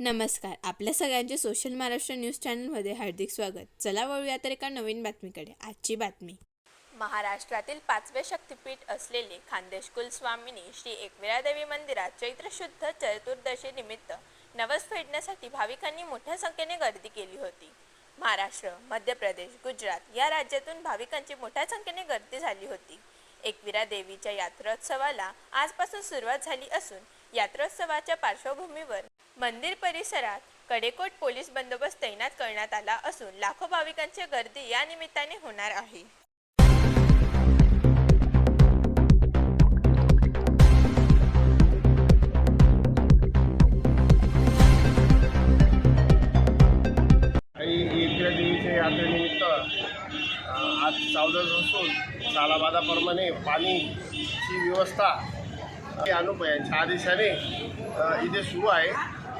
नमस्कार. आपल्या सगळ्यांचे सोशल महाराष्ट्र न्यूज चॅनलमध्ये हार्दिक स्वागत. चला वळूया तर एका नवीन बातमीकडे. आजची बातमी. महाराष्ट्रातील पाचवे शक्तिपीठ असलेले खानदेश कुलस्वामिनी श्री एकविरादेवी मंदिरात चैत्र शुद्ध चतुर्दशी निमित्त नवस फेडण्यासाठी भाविकांनी मोठ्या संख्येने गर्दी केली होती. महाराष्ट्र मध्य प्रदेश गुजरात या राज्यातून भाविकांची मोठ्या संख्येने गर्दी झाली होती. एकविरा देवीच्या यात्रोत्सवाला आजपासून सुरुवात झाली असून यात्रोत्सवाच्या पार्श्वभूमीवर मंदिर परिसरात कडेकोट पोलीस बंदोबस्त तैनात करण्यात आला असून लाखो भाविकांची गर्दी या निमित्ताने होणार आहे. आणि देवीच्या यात्रेनिमित्त आज सावधान असून सालाबादाप्रमाणे पाणीची व्यवस्था हे अनुप यांच्या आदेशाने इथे सुरू आहे.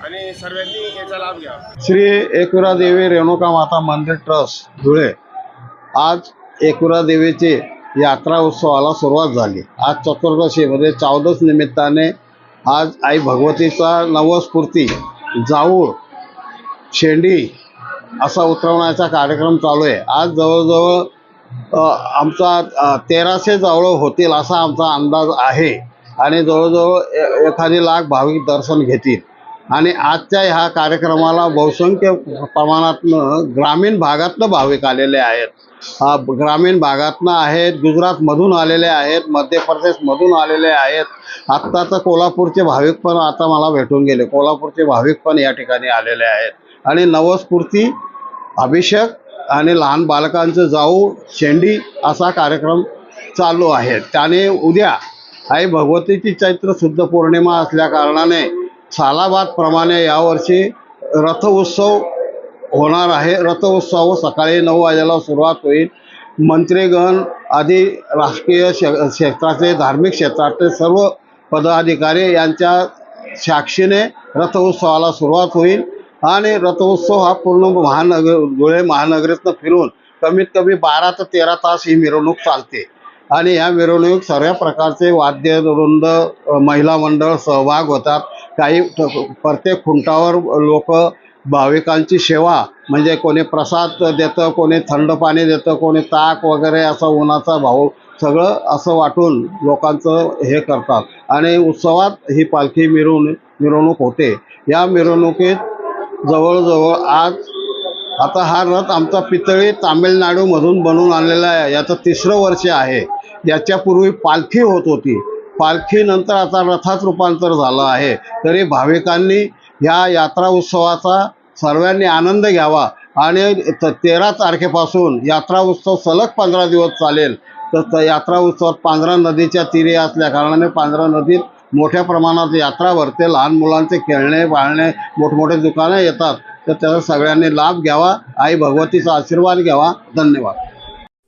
आणि सर्वांनी याचा लाभ घ्या. श्री एकुरा देवी रेणुका माता मंदिर ट्रस्ट धुळे. आज एकुरा देवीची यात्रा उत्सवाला सुरुवात झाली. आज चतुर्दशी म्हणजे चौदस निमित्ताने आज आई भगवतीचा नवस्फूर्ती जाऊळ शेंडी असा उतरवण्याचा कार्यक्रम चालू आहे. आज जवळजवळ आमचा तेराशे जावळं होतील असा आमचा अंदाज आहे. आणि जवळजवळ ए- एखादी लाख भाविक दर्शन घेतील. आणि आजच्या ह्या कार्यक्रमाला बहुसंख्य प्रमाणातनं ग्रामीण भागातनं भाविक आलेले आहेत. ग्रामीण भागातनं आहेत गुजरातमधून आलेले आहेत मध्य प्रदेशमधून आलेले आहेत. आत्ता तर कोल्हापूरचे भाविक पण आता मला भेटून गेले. कोल्हापूरचे भाविक पण या ठिकाणी आलेले आहेत. आणि नवस्फूर्ती अभिषेक आणि लहान बालकांचं जाऊ शेंडी असा कार्यक्रम चालू आहे. त्याने उद्या आई भगवतीची चैत्र शुद्ध पौर्णिमा असल्या कारणाने सालाबादप्रमाणे यावर्षी रथोत्सव होणार आहे. रथ उत्सव सकाळी नऊ वाजेला सुरुवात होईल. मंत्रीगण आदी राजकीय क्षेत्राचे धार्मिक क्षेत्रातले सर्व पदाधिकारी यांच्या साक्षीने रथ उत्सवाला सुरुवात होईल. आणि रथोत्सव हा पूर्ण महानगर धुळे महानगरीतनं फिरून कमीत कमी बारा ते तेरा तास ही मिरवणूक चालते. आणि या मिरवणूक सर्व प्रकारचे वाद्य वृंद महिला मंडळ सहभाग होतात. काही प्रत्येक खुंटावर लोक भाविकांची सेवा म्हणजे कोणी प्रसाद देतं कोणी थंड पाणी देतं कोणी ताक वगैरे असं उन्हाचा भाऊ सगळं असं वाटून लोकांचं हे करतात. आणि उत्सवात ही पालखी मिरवणूक मिरवणूक होते. या मिरवणुकीत जवळजवळ आज आता हा रथ आमचा पितळी तामिळनाडूमधून बनवून आणलेला आहे. याचं तिसरं वर्ष आहे. याच्यापूर्वी पालखी होत होती. पालखीनंतर आता रथात रूपांतर झालं आहे. तरी भाविकांनी ह्या यात्रा उत्सवाचा सर्वांनी आनंद घ्यावा आणि त- तेरा तारखेपासून यात्रा उत्सव सलग पंधरा दिवस चालेल. तर त- यात्रा उत्सवात पांढरा नदीच्या तीरे असल्या कारणाने पांढरा नदीत मोठ्या प्रमाणात यात्रा भरते. लहान मुलांचे खेळणे पाळणे मोठमोठे दुकानं येतात. तर त्याचा सगळ्यांनी लाभ घ्यावा. आई भगवतीचा आशीर्वाद घ्यावा. धन्यवाद.